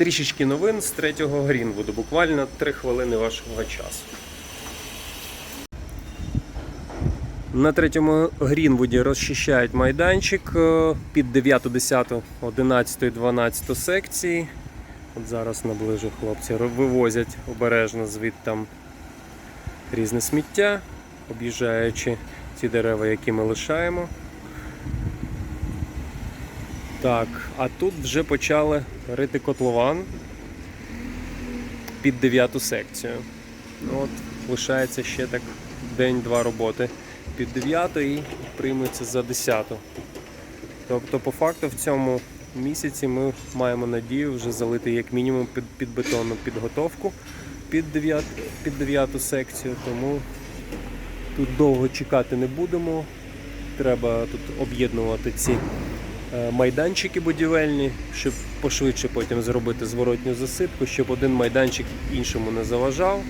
Трішечки новин з третього Грінвуду. Буквально 3 хвилини вашого часу. На третьому Грінвуді розчищають майданчик е, під 9, 10, 11, 12 секції. От зараз наближу хлопці вивозять обережно звідтам різне сміття, об'їжджаючи ті дерева, які ми лишаємо. Так, а тут вже почали рити котлован під 9 секцію. Ну, От, лишається ще так день-два роботи під 9 і приймуться за 10. Тобто, по факту, в цьому місяці ми маємо надію вже залити як мінімум під, під бетонну підготовку під 9, під 9 секцію, тому тут довго чекати не будемо. Треба тут об'єднувати ці майданчики будівельні, щоб пошвидше потім зробити зворотню засипку, щоб один майданчик іншому не заважав.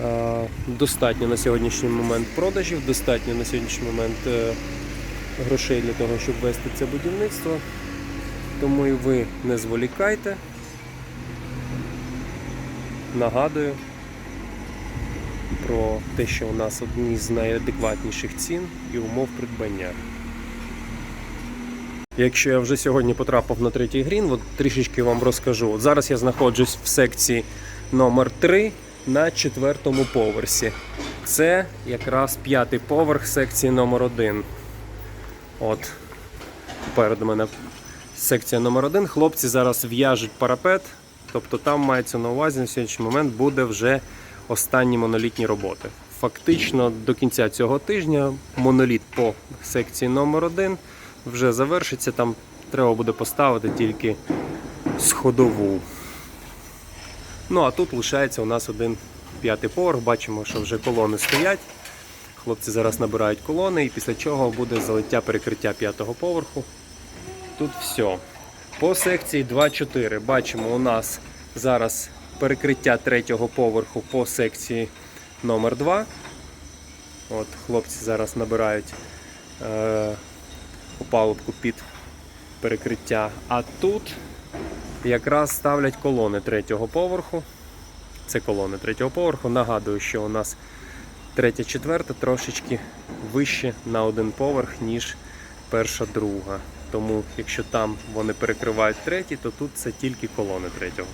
Е, Достатньо на сьогоднішній момент продажів, достатньо на сьогоднішній момент е, грошей для того, щоб вести це будівництво. Тому і ви не зволікайте. Нагадую про те, що у нас одні з найадекватніших цін і умов придбання. Якщо я вже сьогодні потрапив на третій грін, от трішечки вам розкажу. От зараз я знаходжусь в секції номер 3 на четвертому поверсі. Це якраз п'ятий поверх секції номер 1. От попереду мене секція номер 1 Хлопці зараз в'яжуть парапет, тобто там мається на увазі на сьогоднішній момент буде вже останні монолітні роботи. Фактично до кінця цього тижня моноліт по секції номер 1 вже завершиться. Там треба буде поставити тільки сходову. Ну а тут лишається у нас один п'ятий поверх. Бачимо, що вже колони стоять. Хлопці зараз набирають колони, і після чого буде залиття перекриття п'ятого поверху. Тут все. По секції 2-4 бачимо, у нас зараз перекриття третього поверху по секції номер 2 От хлопці зараз набирають е, опалубку під перекриття. А тут якраз ставлять колони третього поверху. Це колони третього поверху. Нагадую, що у нас третя, четверта трошечки вище на один поверх, ніж перша, друга. Тому якщо там вони перекривають третій, то тут це тільки колони третього.